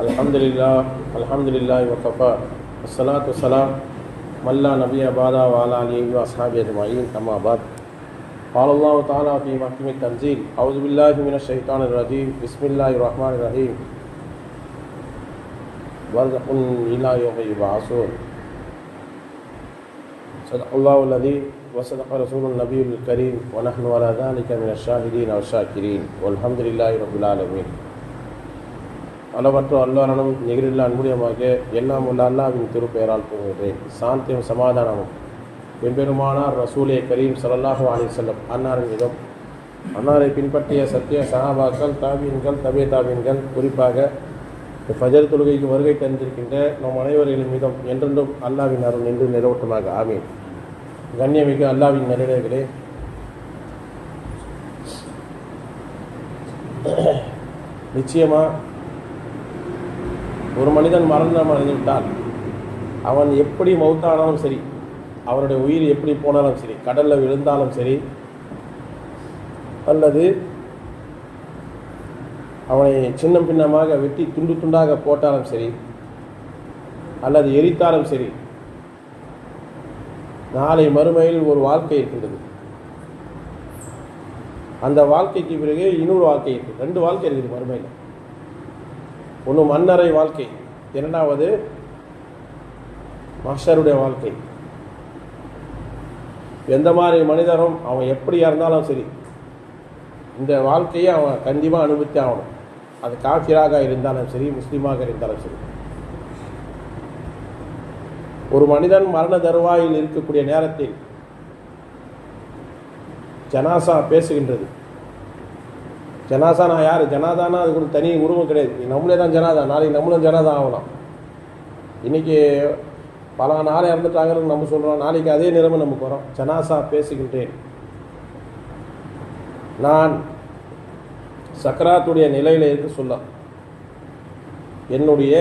الحمد للہ الحمد للہ وقفہ الصلاۃ وسلام ملا نبی آبادہ وعلیٰ علیہ وصحاب اجمعین، اما قال اللہ تعالیٰ فی محکم تنزیل اعوذ باللہ من الشیطان الرجیم، بسم اللہ الرحمن الرحیم۔ برزق الى یوم یبعثون۔ صدق اللہ الذی وصدق رسول النبی الکریم، ونحن ولا ذلك من الشاہدین والشاکرین، والحمد للہ رب العالمین۔ அளவற்ற அல்லாரனும் நிகரில் அன்புடையமாக எல்லாம் உள்ள அல்லாவின் திருப்பெயரால் போகிறேன் சாந்தியும் சமாதானமும். எம்பெருமானார் ரசூலே கரீம் ஸல்லல்லாஹு அலி செல்லம் அன்னாரின் இடம். அன்னாரை பின்பற்றிய சத்திய சகாபாக்கள் தாவியன்கள் தபே தாவியன்கள் குறிப்பாக ஃபஜர் தொழுகைக்கு வருகை தந்திருக்கின்ற நம் அனைவர்களின் மீதும் என்றென்றும் அல்லாவின் அருள் நின்று நிலவட்டமாக. ஆமீன். கண்ணியமிகு அல்லாவின் நெருடர்களே. நிச்சயமாக ஒரு மனிதன் மரணம் அடைந்துவிட்டால் அவன் எப்படி மௌத்தானாலும் சரி அவனுடைய உயிர் எப்படி போனாலும் சரி கடலில் விழுந்தாலும் சரி அல்லது அவனை சின்ன பின்னமாக வெட்டி துண்டு துண்டாக போட்டாலும் சரி அல்லது எரித்தாலும் சரி நாளை மறுமையில் ஒரு வாழ்க்கை இருக்கின்றது. அந்த வாழ்க்கைக்கு பிறகு இன்னொரு வாழ்க்கை இருக்குது ரெண்டு வாழ்க்கை இருக்குது மறுமையில். ஒன்று மன்னரை வாழ்க்கை. இரண்டாவது மஷருடைய வாழ்க்கை. எந்த மாதிரி மனிதரும் அவன் எப்படியா இருந்தாலும் சரி இந்த வாழ்க்கையை அவன் கண்டிப்பாக அனுபவித்தே ஆகணும். அது காஃபிராக இருந்தாலும் சரி முஸ்லீமாக இருந்தாலும் சரி. ஒரு மனிதன் மரண தருவாயில் இருக்கக்கூடிய நேரத்தில் ஜனாசா பேசுகின்றது. ஜனாசா நான் யார்? ஜனாதானா அதுக்கு ஒரு தனி உருவம் கிடையாது. நம்மளே தான் ஜனாதா. நாளைக்கு நம்மளும் ஜனாதா ஆகலாம். இன்றைக்கி பல நாள் இறந்துட்டாங்கன்னு நம்ம சொல்கிறோம் நாளைக்கு அதே நிலைமை நமக்கு வரும் ஜனாசா பேசிக்கிட்டேன். நான் சக்கராத்துடைய நிலையில் இருந்து சொல்ல என்னுடைய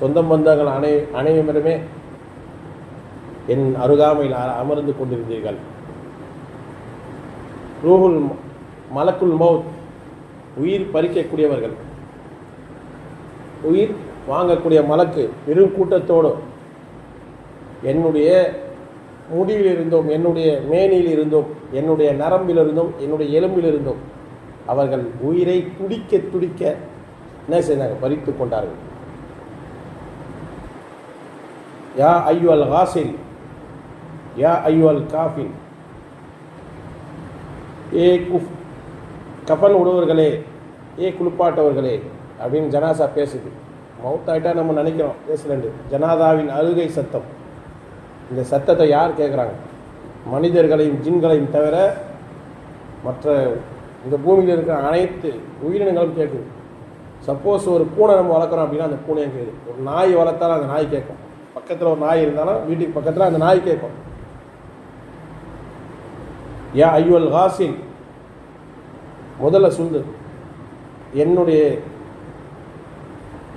சொந்த பந்தங்கள் அனை அனைவருமே என் அருகாமையில் அமர்ந்து கொண்டிருந்தீர்கள். ரூஹுல் மலக்குல் மௌத். உயிர் பறிக்கக்கூடியவர்கள். உயிர் வாங்கக்கூடிய மலக்கு பெரும் கூட்டத்தோடு. என்னுடைய முடியில் இருந்தோம் என்னுடைய மேனியில் இருந்தோம் என்னுடைய நரம்பில் இருந்தோம் என்னுடைய எலும்பில் இருந்தோம். அவர்கள் உயிரை துடிக்க துடிக்க என்ன செய்தாங்க பறித்து கொண்டார்கள். யா ஐயோ அல் ஹாசில் யா ஐயோ அல் காஃபில். ஏ குஃப் கஃபன் உடுவர்களே ஏ குளிப்பாட்டவர்களே அப்படின்னு ஜனாசா பேசுது. மவுத்தாயிட்டா நம்ம நினைக்கிறோம் பேசலண்டு. ஜனாதாவின் அழுகை சத்தம். இந்த சத்தத்தை யார் கேட்குறாங்க மனிதர்களையும் ஜின்களையும் தவிர மற்ற இந்த பூமியில் இருக்கிற அனைத்து உயிரினங்களும் கேட்குது சப்போஸ் ஒரு பூனை நம்ம வளர்க்குறோம் அப்படின்னா அந்த பூனையும் கேட்குது ஒரு நாய் வளர்த்தாலும் அந்த நாய் கேட்கும் பக்கத்தில் ஒரு நாய் இருந்தாலும் வீட்டுக்கு பக்கத்தில் அந்த நாய் கேட்கும் ஏ ஐயுவல் ஹாசின் முதல்ல சொல்லு. என்னுடைய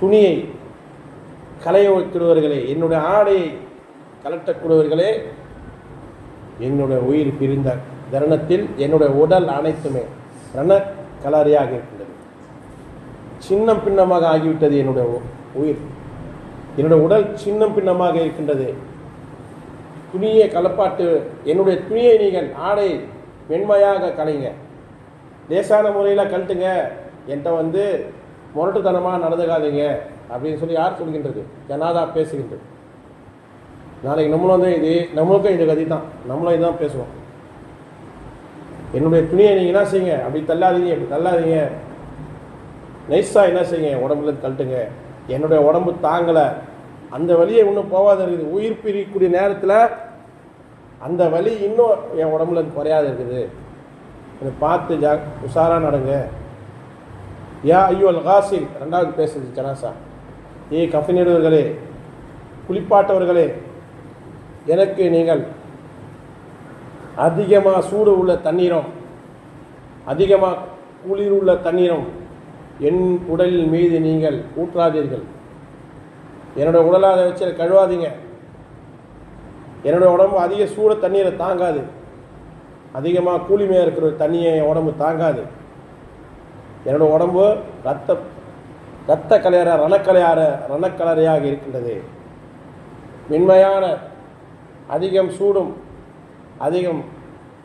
துணியை களைய வைக்கிறவர்களே என்னுடைய ஆடையை கலட்டக்கூடியவர்களே என்னுடைய உயிர் பிரிந்த தருணத்தில் என்னுடைய உடல் அனைத்துமே ரண கலரியாக இருக்கின்றது. சின்னம் பின்னமாக ஆகிவிட்டது என்னுடைய உ- உயிர். என்னுடைய உடல் சின்னம் பின்னமாக இருக்கின்றது. துணியை கலப்பாட்டு என்னுடைய துணியை நீங்கள் ஆடை மென்மையாக கலைங்க லேசான முறையில் கழட்டுங்க. என்கிட்ட வந்து முரட்டுத்தனமாக நடந்துக்காதீங்க அப்படின்னு சொல்லி யார் சொல்கின்றது? ஜனாதா பேசுகின்றது. நாளைக்கு நம்மளும் வந்து இது நம்மளுக்கும் இது கதி தான் நம்மளும் இதுதான் பேசுவோம். என்னுடைய துணியை நீங்கள் என்ன செய்யுங்க? அப்படி தள்ளாதீங்க அப்படி தள்ளாதீங்க. நைஸாக என்ன செய்யுங்க? உடம்புல கழட்டுங்க. என்னுடைய உடம்பு தாங்கலை. அந்த வலியை இன்னும் போகாத இருக்குது. உயிர் பிரிக்கக்கூடிய நேரத்தில் அந்த வலி இன்னும் என் உடம்புல குறையாது குறையாத இருக்குது. இதை பார்த்து ஜா உஷாராக நடங்க. யா ஐயோ அல் காசில் ரெண்டாவது பேசுது ஜனாசா. ஏ கஃபினிடுவர்களே குளிப்பாட்டவர்களே எனக்கு நீங்கள் அதிகமாக சூடு உள்ள தண்ணீரும் அதிகமாக குளிர் உள்ள தண்ணீரும் என் உடலின் மீது நீங்கள் ஊற்றாதீர்கள். என்னோட உடலாக அதை வச்சு கழுவாதீங்க. என்னோட உடம்பு அதிக சூட தண்ணீரை தாங்காது. அதிகமாக கூலிமையாக இருக்கிற தண்ணியை என் உடம்பு தாங்காது. என்னோட உடம்பு ரத்த ரத்த கலையற ரணக்கலையார ரணக்கலரையாக இருக்கின்றது. மென்மையான அதிகம் சூடும் அதிகம்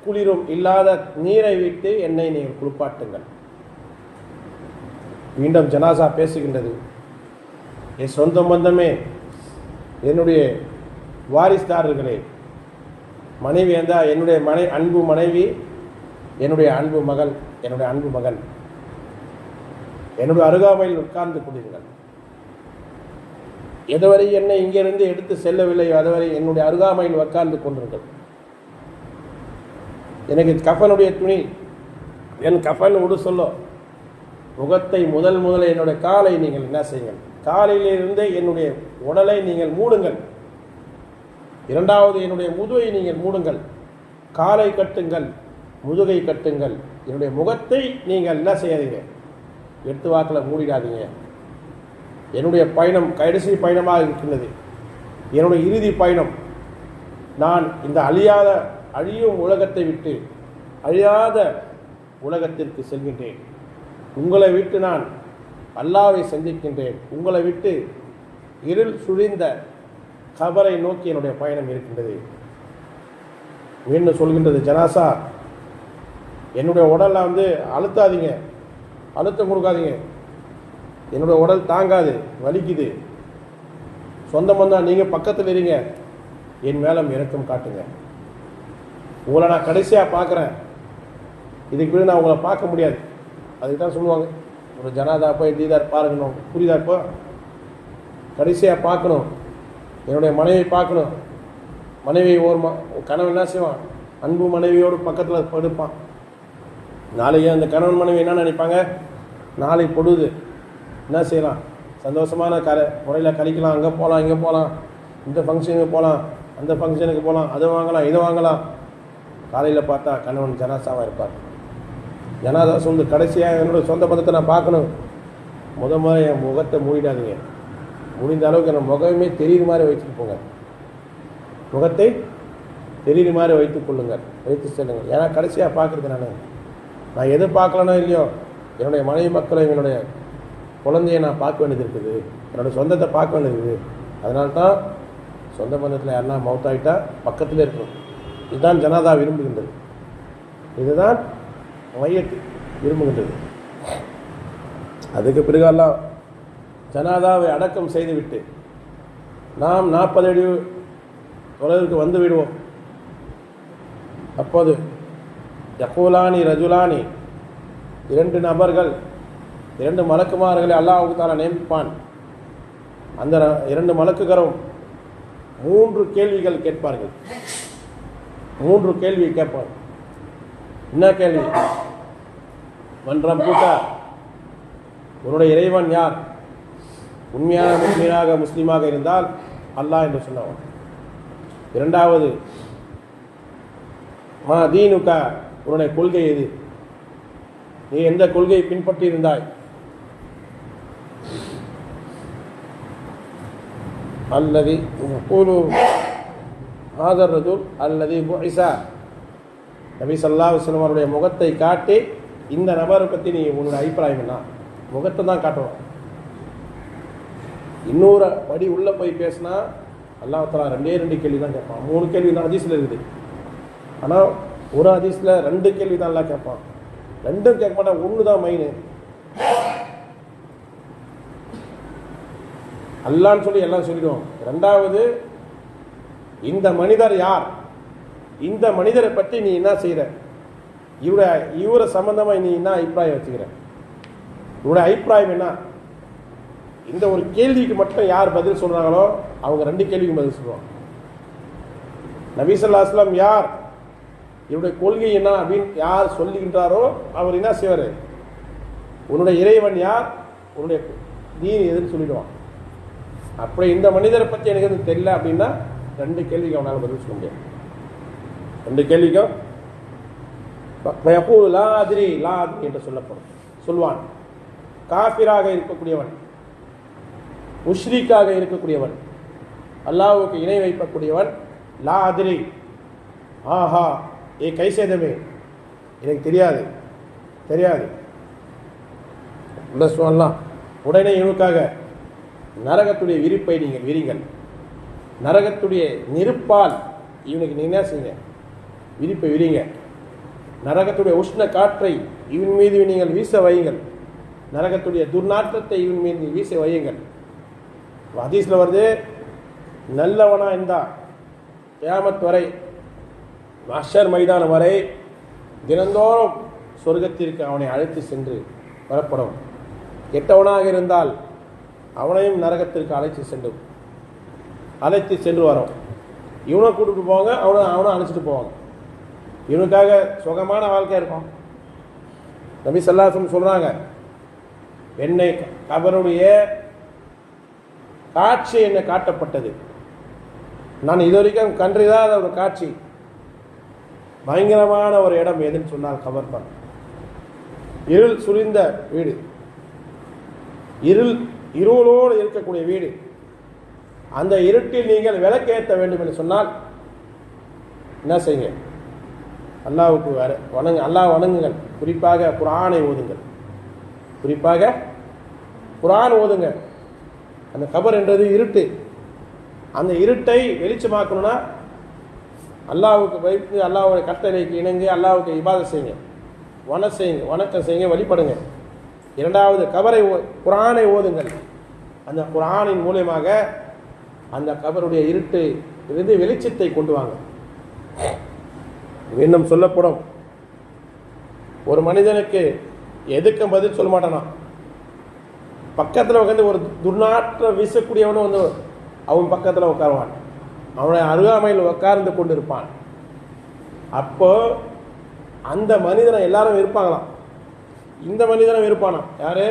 குளிரும் இல்லாத நீரை விட்டு என்னை நீங்கள் குளிப்பாட்டுங்கள். மீண்டும் ஜனாசா பேசுகின்றது. என் சொந்த பந்தமே என்னுடைய வாரிசுதாரர்களே மனைவி இருந்தால் என்னுடைய மனை அன்பு மனைவி என்னுடைய அன்பு மகள் என்னுடைய அன்பு மகன். என்னுடைய அருகாமையில் உட்கார்ந்து கொண்டிருங்கள். எதுவரை என்னை இங்கிருந்து எடுத்து செல்லவில்லை அதுவரை என்னுடைய அருகாமையில் உட்கார்ந்து கொண்டிருங்கள். எனக்கு கஃபனுடைய துணி என் கஃபன் உடு சொல்லோ. முகத்தை முதல் முதல்ல என்னுடைய காலை நீங்கள் என்ன செய்யுங்கள். காலையிலிருந்தே என்னுடைய உடலை நீங்கள் மூடுங்கள். இரண்டாவது என்னுடைய முதுகை நீங்கள் மூடுங்கள். காலை கட்டுங்கள் முதுகை கட்டுங்கள். என்னுடைய முகத்தை நீங்கள் என்ன செய்யாதீங்க? எட்டு வாக்கில் மூடிடாதீங்க. என்னுடைய பயணம் கடைசி பயணமாக இருக்கின்றது. என்னுடைய இறுதி பயணம். நான் இந்த அழியாத அழியும் உலகத்தை விட்டு அழியாத உலகத்திற்கு செல்கின்றேன். உங்களை விட்டு நான் அல்லாவை சந்திக்கின்றேன். உங்களை விட்டு இருள் சுழிந்த கபரை நோக்கி என்னுடைய பயணம் இருக்கின்றது. மீண்டும் சொல்கின்றது ஜனாசா என்னுடைய உடலை வந்து அழுத்தாதீங்க. அழுத்தம் கொடுக்காதீங்க. என்னுடைய உடல் தாங்காது வலிக்குது. சொந்த பந்தம் நீங்கள் பக்கத்தில் இருங்க. என் மேலும் இறக்கம் காட்டுங்க. உங்களை நான் கடைசியாக பார்க்குறேன். இதுக்கு பிறகு நான் உங்களை பார்க்க முடியாது. அதுக்கு தான் சொல்லுவாங்க ஒரு ஜனாதா போய் தீதார் பாருங்கணும் புரியுதா இப்போ? கடைசியாக பார்க்கணும். என்னுடைய மனைவி பார்க்கணும். மனைவி ஓர்மா கணவன் என்ன செய்வான்? அன்பு மனைவியோடு பக்கத்தில் படுப்பான். நாளைக்கு அந்த கணவன் மனைவி என்ன நினைப்பாங்க? நாளை பொழுது என்ன செய்யலாம்? சந்தோஷமான கரை முறையில் கழிக்கலாம் அங்கே போகலாம் இங்கே போகலாம் இந்த ஃபங்க்ஷனுக்கு போகலாம் அந்த ஃபங்க்ஷனுக்கு போகலாம் அதை வாங்கலாம் இதை வாங்கலாம். காலையில் பார்த்தா கணவன் ஜனாசாவாக இருப்பார். ஜனாதா வந்து கடைசியாக என்னோடய சொந்த பந்தத்தை நான் பார்க்கணும். முத மாதிரி என் முகத்தை மூடிடாதீங்க. முடிந்த அளவுக்கு என் முகமே தெரியுற மாதிரி வச்சுட்டு போங்க முகத்தை தெரியுற மாதிரி வைத்துக் கொள்ளுங்கள் வைத்து செல்லுங்கள். ஏன்னா கடைசியாக பார்க்குறது நான். நான் எது பார்க்கலனோ இல்லையோ என்னுடைய மனைவி மக்களை என்னுடைய குழந்தையை நான் பார்க்க வேண்டியது இருக்குது. என்னோடய சொந்தத்தை பார்க்க வேண்டியது இருக்குது. அதனால தான் சொந்த பந்தத்தில் யாருன்னா மவுத்தாயிட்டா பக்கத்தில் இருக்கணும். இதுதான் ஜனாதா விரும்புகின்றது. இதுதான் மையத்து விரும்புகின்றது. அதுக்கு பிறகெல்லாம் ஜனாதாவை அடக்கம் செய்துவிட்டு நாம் நாற்பது அடி தொலைவிற்கு வந்து விடுவோம் அப்போது யகூலானி ரஜுலானி இரண்டு நபர்கள் இரண்டு மலக்குமார்களை அல்லாஹு தாலா நியமிப்பான். அந்த ர- இரண்டு மலக்குகரும் மூன்று கேள்விகள் கேட்பார்கள். மூன்று கேள்வி கேட்பார் என்ன கேள்வி? மன்றம் கூட்டா உன்னுடைய இறைவன் யார்? உண்மையான முஸ்லீனாக முஸ்லீமாக இருந்தால் அல்லாஹ் என்று சொன்னவன் இரண்டாவது மா தீனுக்கா? உன்னுடைய கொள்கை எது? நீ எந்த கொள்கையை பின்பற்றி இருந்தாய் அல்லது கூலு ஆதர் ரஜுல் அல்லது புஇசா நபி சல்லா அவருடைய முகத்தை காட்டி இந்த நபரை பற்றி நீ உன்னோட அபிப்பிராயம் என்ன? முகத்தை தான் காட்டணும் இன்னொரு படி உள்ளே போய் பேசினா அல்லாஹ் ரெண்டே ரெண்டு கேள்வி தான் கேட்பான். மூணு கேள்வி தான் அதிசயில் இருக்குது. ஆனால் ஒரு அதிசயில் ரெண்டு கேள்வி தான் எல்லாம் கேட்பான். ரெண்டும் கேட்க மாட்டான் ஒன்று தான் மைனு அல்லான்னு சொல்லி எல்லாம் சொல்லிடுவோம். ரெண்டாவது இந்த மனிதர் யார்? இந்த மனிதரை பற்றி நீ என்ன செய்கிற இவரை இவரை சம்மந்தமாக நீ என்ன அபிப்பிராயம் வச்சுக்கிற? இவரோட அபிப்பிராயம் என்ன? இந்த ஒரு கேள்விக்கு மட்டும் யார் பதில் சொல்கிறாங்களோ அவங்க ரெண்டு கேள்விக்கு பதில் சொல்லுவாங்க. நபீசல்லா அஸ்லாம் யார்? இவருடைய கொள்கை என்ன அப்படின்னு யார் சொல்லுகின்றாரோ அவர் என்ன செய்வார்? உன்னுடைய இறைவன் யார்? உன்னுடைய நீ எதுன்னு சொல்லிடுவான். அப்படி இந்த மனிதரை பற்றி எனக்கு எதுவும் தெரியல அப்படின்னா ரெண்டு கேள்விக்கு அவனால் பதில் சொல்ல முடியாது. ரெண்டு கேள்விக்கும் ஃபயகூலு லா அதிரி லா அதிரி என்று சொல்லப்படும். சொல்வான். காபிராக இருக்கக்கூடியவன். முஷ்ரீக்காக இருக்கக்கூடியவன். அல்லாவுக்கு இணை வைக்கக்கூடியவன். லா அதிரி. ஆஹா ஏ கை சேதமே எனக்கு தெரியாது. தெரியாது. உள்ள சொல்லலாம் உடனே இவனுக்காக நரகத்துடைய விரிப்பை நீங்கள் விரிங்கள். நரகத்துடைய நெருப்பால் இவனுக்கு நீங்கள் என்ன செய்யுங்க? விரிப்பை விரிங்க நரகத்துடைய உஷ்ண காற்றை இவன் மீது நீங்கள் வீச வையுங்கள். நரகத்துடைய துர்நாற்றத்தை இவன் மீது வீச வையுங்கள். ஹதீஸில் வருது நல்லவனாக இருந்தா கியாமத் வரை மஷர் மைதானம் வரை தினந்தோறும் சொர்க்கத்திற்கு அவனை அழைத்து சென்று வரப்படும் கெட்டவனாக இருந்தால் அவனையும் நரகத்திற்கு அழைத்து சென்று அழைத்து சென்று வரோம். இவனை கூட்டிட்டு போவாங்க அவனை அவனை அழைச்சிட்டு போவாங்க. இவனுக்காக சுகமான வாழ்க்கை இருக்கும். நபி சல்லாசம் சொல்கிறாங்க என்னை கபருடைய காட்சி என்ன காட்டப்பட்டது. நான் இது வரைக்கும் கண்டிராத ஒரு காட்சி. பயங்கரமான ஒரு இடம் எதுன்னு சொன்னால் கபர் தான் இருள் சுரிந்த வீடு. இருள் இருளோடு இருக்கக்கூடிய வீடு. அந்த இருட்டில் நீங்கள் விளக்கேற்ற வேண்டும் என்று சொன்னால் என்ன செய்யுங்க? அல்லாவுக்கு வர வணங்கு அல்லாஹ் வணங்குங்கள். குறிப்பாக குரானை ஓதுங்கள். குறிப்பாக குரான் ஓதுங்க அந்த கபர் என்றது இருட்டு. அந்த இருட்டை வெளிச்சமாக்கணும்னா அல்லாவுக்கு வைத்து அல்லாவுடைய கட்டளைக்கு இணங்கி அல்லாவுக்கு இபாதை செய்யுங்க. வன செய்யுங்க வணக்கம் செய்யுங்க வழிபடுங்க. இரண்டாவது கபரை ஓ- குரானை ஓதுங்கள். அந்த குரானின் மூலயமாக அந்த கபருடைய இருட்டு இருந்து வெளிச்சத்தை கொண்டு வாங்க. இன்னும் சொல்லப்படும். ஒரு மனிதனுக்கு எதுக்கும் பதில் சொல்ல மாட்டானா? பக்கத்தில் உட்காந்து ஒரு துர்நாற்றம் வீசக்கூடியவனும் வந்து அவன் பக்கத்தில் உட்காருவான் அவனை அருகாமையில் உட்கார்ந்து கொண்டு இருப்பான் அப்போ அந்த மனிதனை எல்லாரும் இருப்பாங்களாம் இந்த மனிதனும் இருப்பானா யாரு?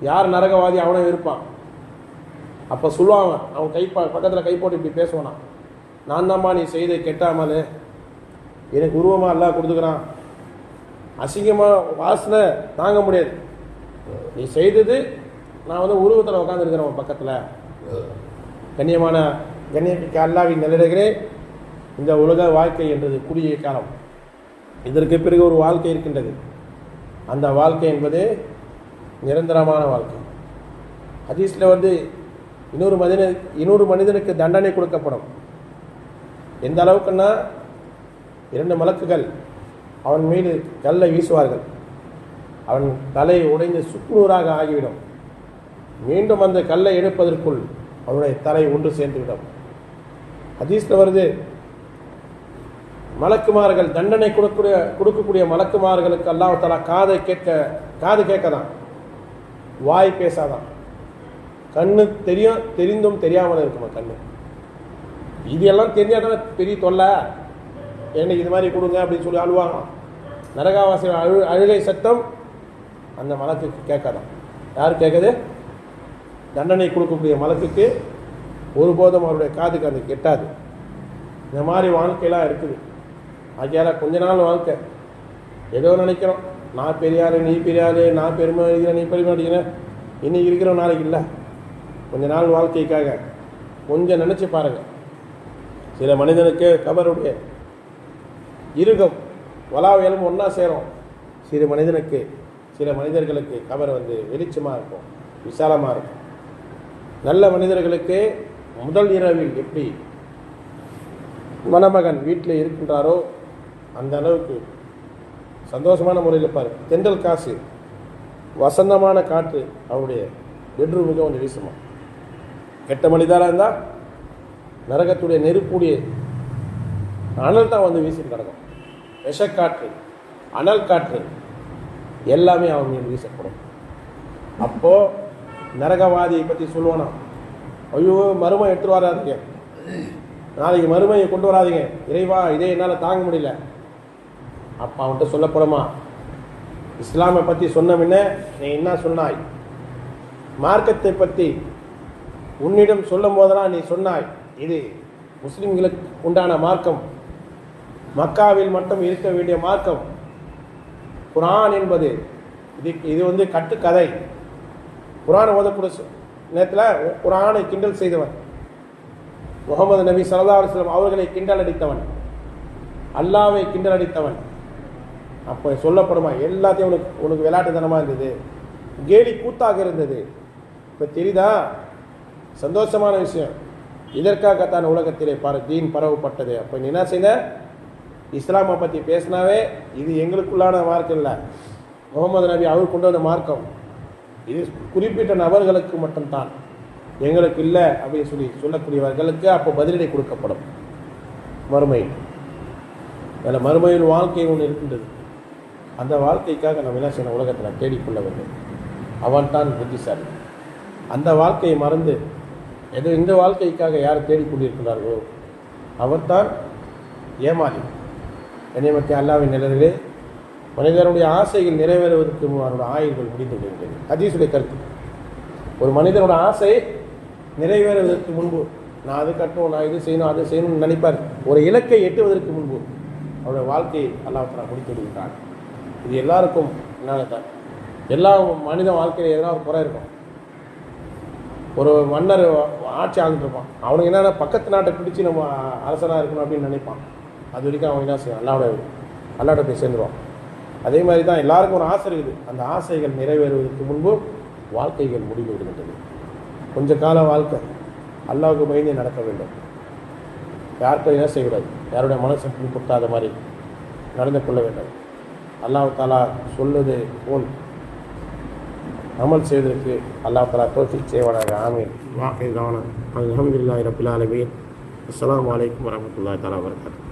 யார் நரகவாதி? அவனும் இருப்பான் அப்போ சொல்லுவாங்க அவன் கை பக்கத்தில் கை போட்டு இப்படி பேசுவானா? நான் தான்மா நீ செய்த கெட்டாமலே. எனக்கு உருவமாக எல்லாம் கொடுத்துக்கிறான். அசிங்கமாக வாசனை தாங்க முடியாது. நீ செய்தது நான் வந்து உருவத்தில் உட்காந்துருக்கிறேன் உன் பக்கத்தில். கண்ணியமான கண்ணியமிக்க அல்லாவின் நிலையிலே இந்த உலக வாழ்க்கை என்றது குறுகிய காலம் இதற்கு பிறகு ஒரு வாழ்க்கை இருக்கின்றது. அந்த வாழ்க்கை என்பது நிரந்தரமான வாழ்க்கை. ஹதீஸில் வந்து இன்னொரு மனித இன்னொரு மனிதனுக்கு தண்டனை கொடுக்கப்படும். எந்த அளவுக்குன்னா இரண்டு மலக்குகள் அவன் மீது கல்லை வீசுவார்கள். அவன் தலை உடைந்து சுக்குநூறாக ஆகிவிடும். மீண்டும் அந்த கல்லை எடுப்பதற்குள் அவனுடைய தலை ஒன்று சேர்ந்துவிடும். ஹதீஸ்ல வருது மலக்குமார்கள் தண்டனை கொடுக்கக்கூடிய கொடுக்கக்கூடிய மலக்குமார்களுக்கு அல்லாஹ் காதை கேட்க காது கேட்கதான். வாய் பேசாதான். கண்ணு தெரியும் தெரிந்தும் தெரியாமல் இருக்குமா கண்ணு? இது எல்லாம் பெரிய தொல்லை? எனக்கு இது மாதிரி கொடுங்க அப்படின்னு சொல்லி அழுவாங்க நரகாவாசி அழு அழுகை சத்தம் அந்த மலக்குக்கு கேட்காதான் யார் கேட்குது? தண்டனை கொடுக்கக்கூடிய மலக்குக்கு ஒருபோதும் அவருடைய காதுக்கு அது கெட்டாது. இந்த மாதிரி வாழ்க்கையெல்லாம் இருக்குது. ஆகியால கொஞ்ச நாள் வாழ்க்கை. ஏதோ நினைக்கிறோம். நான் பெரியாரு நீ பெரியாரு நான் பெருமை அடிக்கிறேன் நீ பெருமை அடிக்கிறேன் இன்னைக்கு இருக்கிறோம் நாளைக்கு இல்லை. கொஞ்ச நாள் வாழ்க்கைக்காக கொஞ்சம் நினச்சி பாருங்கள் சில மனிதனுக்கு கபருடைய இருகம் வலாவியலும் ஒன்றா சேரும். சிறு மனிதனுக்கு சில மனிதர்களுக்கு கபர் வந்து வெளிச்சமாக இருக்கும் விசாலமாக இருக்கும். நல்ல மனிதர்களுக்கு முதல் இரவில் எப்படி மணமகன் வீட்டில் இருக்கின்றாரோ அந்த அளவுக்கு சந்தோஷமான முறையில் இருப்பார். தென்றல் காசு வசந்தமான காற்று அவருடைய பெட்ரூமுக்கு கொஞ்சம் வீசுமா கெட்ட மனிதராக இருந்தால் நரகத்துடைய நெருப்புடைய அனல் தான் வந்து வீசிட்டு கிடக்கும். விஷக்காற்று அனல் காற்று எல்லாமே அவங்களுக்கு வீசப்படும். அப்போது நரகவாதியை பற்றி சொல்லுவானா ஐயோ மருமை எடுத்து வராதுங்க. நாளைக்கு மருமையை கொண்டு வராதீங்க. இறைவா இதே என்னால் தாங்க முடியல. அப்போ அவன்கிட்ட சொல்லப்படுமா? இஸ்லாமை பற்றி சொன்ன முன்ன நீ என்ன சொன்னாய்? மார்க்கத்தை பற்றி உன்னிடம் சொல்லும் போதெல்லாம் நீ சொன்னாய். இது முஸ்லிம்களுக்கு உண்டான மார்க்கம். மக்காவில் மட்டும் இருக்க வேண்டிய மார்க்கம். குரான் என்பது இது இது வந்து கட்டுக்கதை. குரான் ஓதக்கூடிய நேரத்தில் குரானை கிண்டல் செய்தவன். முகமது நபி சல்லா அலுவலம் அவர்களை கிண்டல் அடித்தவன். அல்லாவை கிண்டல் அடித்தவன். அப்போ சொல்லப்படுமா எல்லாத்தையும் உனக்கு உனக்கு விளையாட்டுத்தனமாக இருந்தது. கேலி கூத்தாக இருந்தது. இப்போ தெரியுதா? சந்தோஷமான விஷயம். இதற்காகத்தான் உலகத்திலே பர தீன் பரவப்பட்டது. அப்போ நீ என்ன செய்த? இஸ்லாமை பற்றி பேசினாவே இது எங்களுக்குள்ளான மார்க்கம் இல்லை. முகமது நபி அவர் கொண்டு வந்த மார்க்கம். இது குறிப்பிட்ட நபர்களுக்கு மட்டும்தான். எங்களுக்கு இல்லை அப்படின்னு சொல்லி சொல்லக்கூடியவர்களுக்கு அப்போ பதிலடி கொடுக்கப்படும். மறுமை. அதில் மறுமையில் வாழ்க்கை ஒன்று இருக்கின்றது. அந்த வாழ்க்கைக்காக நம்ம என்ன செய்யணும்? உலகத்தில் தேடிக்கொள்ள வேண்டும். அவன் தான் புத்திசாலி. அந்த வாழ்க்கையை மறந்து எது இந்த வாழ்க்கைக்காக யார் தேடிக்கொண்டிருக்கிறார்களோ அவர்தான் ஏமாறி கண்ணியமத்தி அல்லாவின் நிலர்களே மனிதனுடைய ஆசைகள் நிறைவேறுவதற்கு அவருடைய ஆயுள்கள் முடிந்து விடுகிறது ஹதீஸுடைய கருத்து. ஒரு மனிதனோட ஆசை நிறைவேறுவதற்கு முன்பு நான் அது கட்டணும் நான் இது செய்யணும் அது செய்யணும்னு நினைப்பார். ஒரு இலக்கை எட்டுவதற்கு முன்பு அவருடைய வாழ்க்கையை அல்லாஹ் முடித்து விடுகிறான் இது எல்லாருக்கும் என்னால தான் எல்லா மனித வாழ்க்கையில் எதனா ஒரு குறை இருக்கும். ஒரு மன்னர் ஆட்சி ஆண்டுட்டு இருப்பான். அவனுக்கு என்னென்ன பக்கத்து நாட்டை பிடிச்சி நம்ம அரசனாக இருக்கணும் அப்படின்னு நினைப்பான். அது வரைக்கும் அவன் என்ன செய்வான்? அல்லாவோட அல்லாட்ட போய் சேர்ந்துருவான். அதே மாதிரி தான் எல்லாருக்கும் ஒரு ஆசை இருக்குது. அந்த ஆசைகள் நிறைவேறுவதற்கு முன்பு வாழ்க்கைகள் முடிந்து விடுகின்றது. கொஞ்ச கால வாழ்க்கை. அல்லாவுக்கு பயந்து நடக்க வேண்டும். யாருக்கும் என்ன செய்யக்கூடாது? யாருடைய மனசை புண்படுத்தாத மாதிரி நடந்து கொள்ள வேண்டும். அல்லாஹ் தாலா சொல்லுது போல் அமல் செய்வதற்கு அல்லாஹ் தாலா தோஃபிக் செய்வானாக. ஆமீன். வாக்கை கவனம் அலமதுல்லாஹி ரபில் ஆலமீன். அஸ்ஸலாமு அலைக்கும் வரமத்துல்லாஹி தலா வரகாத்து